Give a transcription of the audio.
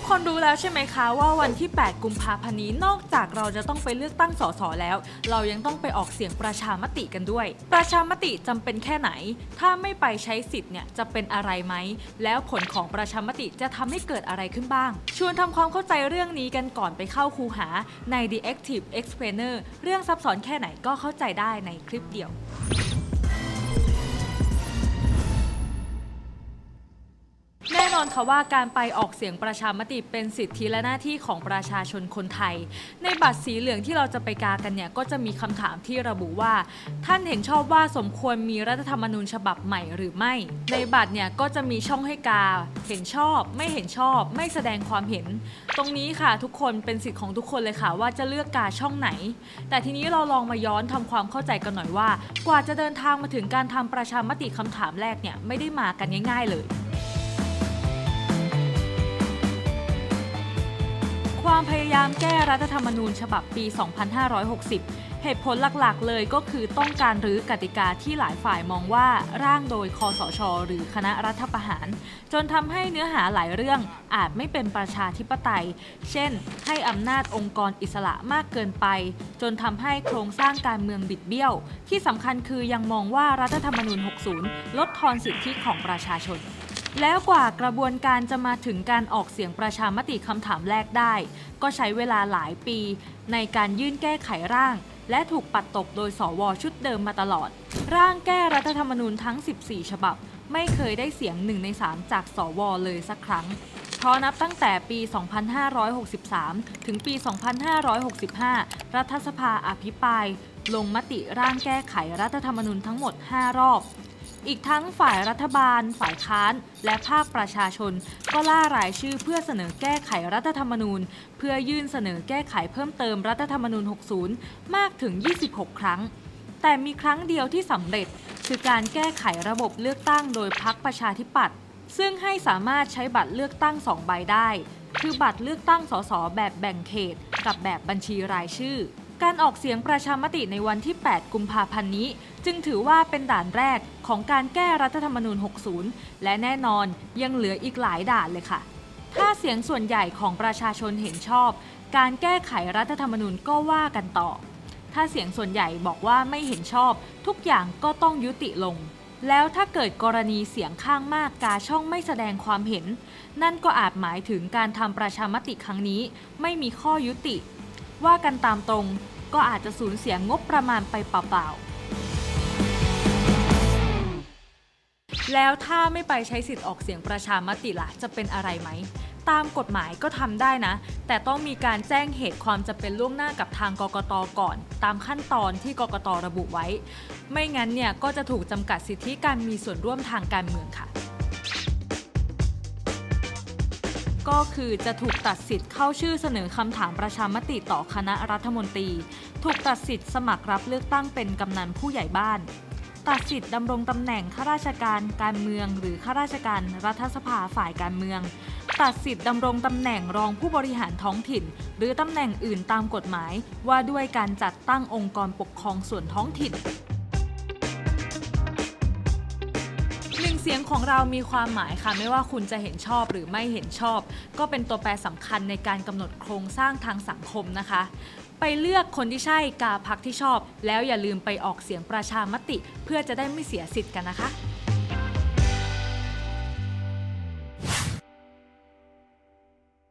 ทุกคนรู้แล้วใช่ไหมคะว่าวันที่ 8 กุมภาพันธ์นี้นอกจากเราจะต้องไปเลือกตั้งสสแล้ว เรายังต้องไปออกเสียงประชามติกันด้วย ประชามติจำเป็นแค่ไหน ถ้าไม่ไปใช้สิทธิ์เนี่ยจะเป็นอะไรไหม แล้วผลของประชามติจะทำให้เกิดอะไรขึ้นบ้าง ชวนทำความเข้าใจเรื่องนี้กันก่อนไปเข้าคูหาใน The Active Explainer เรื่องซับซ้อนแค่ไหนก็เข้าใจได้ในคลิปเดียว น่นอนค่ะว่าการไปออกเสียงประชามติเป็นสิทธิและหน้าที่ของประชาชนคนไทย ในบัตรสีเหลืองที่เราจะไปกากันเนี่ยก็จะมีคำถามที่ระบุว่า ท่านเห็นชอบว่าสมควรมีรัฐธรรมนูญฉบับใหม่หรือไม่ ในบัตรเนี่ยก็จะมีช่องให้กา เห็นชอบ ไม่เห็นชอบ ไม่แสดงความเห็น ตรงนี้ค่ะทุกคนเป็นสิทธิ์ของทุกคนเลยค่ะ ว่าจะเลือกกาช่องไหน แต่ทีนี้เราลองมาย้อนทำความเข้าใจกันหน่อยว่า กว่าจะเดินทางมาถึงการทำประชามติคำถามแรกเนี่ยไม่ได้มากันง่าย ๆเลย ความพยายามแก้รัฐธรรมนูญฉบับปี 2560 เหตุผลหลักๆ เลยก็คือต้องการรื้อกติกาที่หลายฝ่ายมองว่าร่างโดยคอสช หรือคณะรัฐประหาร จนทำให้เนื้อหาหลายเรื่องอาจไม่เป็นประชาธิปไตย เช่น ให้อำนาจองค์กรอิสระมากเกินไป จนทำให้โครงสร้างการเมืองบิดเบี้ยว ที่สำคัญคือยังมองว่ารัฐธรรมนูญ 60 ลดทอนสิทธิของประชาชน แล้วกว่ากระบวนการจะมาถึงการออกเสียงประชามติคำถามแรกได้ ก็ใช้เวลาหลายปี ในการยื่นแก้ไขร่าง และถูกปัดตกโดยสวชุดเดิมมาตลอด ร่างแก้รัฐธรรมนูญทั้ง 14 ฉบับ ไม่เคยได้เสียงหนึ่งใน3จากสวเลยสักครั้ง เพราะนับตั้งแต่ปี 2563 ถึงปี 2565 รัฐสภาอภิปราย ลงมติร่างแก้ไขรัฐธรรมนูญทั้งหมด 5 รอบ อีกทั้งฝ่ายรัฐบาล ฝ่ายค้าน และภาคประชาชน ก็ล่ารายชื่อเพื่อเสนอแก้ไขรัฐธรรมนูญ เพื่อยื่นเสนอแก้ไขเพิ่มเติมรัฐธรรมนูญ 60 มากถึง 26 ครั้ง แต่มีครั้งเดียวที่สำเร็จ คือการแก้ไขระบบเลือกตั้งโดยพรรคประชาธิปัตย์ซึ่งให้สามารถใช้บัตรเลือกตั้ง2ใบได้ คือบัตรเลือกตั้งสสแบบแบ่งเขต กับแบบบัญชีรายชื่อ การออกเสียงประชามติในวันที่ 8 กุมภาพันธ์นี้ จึงถือว่าเป็นด่านแรกของการแก้รัฐธรรมนูญ 60 และแน่นอนยังเหลืออีกหลายด่านเลยค่ะ ถ้าเสียงส่วนใหญ่ของประชาชนเห็นชอบ การแก้ไขรัฐธรรมนูญก็ว่ากันต่อ ถ้าเสียงส่วนใหญ่บอกว่าไม่เห็นชอบ ทุกอย่างก็ต้องยุติลง แล้วถ้าเกิดกรณีเสียงข้างมากกาช่องไม่แสดงความเห็น นั่นก็อาจหมายถึงการทำประชามติครั้งนี้ ไม่มีข้อยุติ ว่ากันตามตรงก็อาจจะสูญเสียงบประมาณไปเปล่าๆ แล้วถ้าไม่ไปใช้สิทธิ์ออกเสียงประชามติล่ะจะเป็นอะไรไหม ตามกฎหมายก็ทำได้นะ แต่ต้องมีการแจ้งเหตุความจะเป็นล่วงหน้ากับทางกกตก่อน ตามขั้นตอนที่กกตระบุไว้ ไม่งั้นเนี่ยก็จะถูกจำกัดสิทธิการมีส่วนร่วมทางการเมืองค่ะ ก็คือจะถูกตัดสิทธิ์เข้าชื่อเสนอคำถามประชามติต่อคณะรัฐมนตรี ถูกตัดสิทธิ์สมัครรับเลือกตั้งเป็นกำนันผู้ใหญ่บ้าน ตัดสิทธิ์ดำรงตำแหน่งข้าราชการการเมือง หรือข้าราชการรัฐสภาฝ่ายการเมือง ตัดสิทธิ์ดำรงตำแหน่งรองผู้บริหารท้องถิ่น หรือตำแหน่งอื่นตามกฎหมาย ว่าด้วยการจัดตั้งองค์กรปกครองส่วนท้องถิ่น สียงของเรามีความหมายค่ะ ไม่ว่าคุณจะเห็นชอบหรือไม่เห็นชอบ ก็เป็นตัวแปรสำคัญในการกำหนดโครงสร้างทางสังคมนะคะ ไปเลือกคนที่ใช่กาพักที่ชอบ แล้วอย่าลืมไปออกเสียงประชามติ เพื่อจะได้ไม่เสียสิทธิ์กันนะคะ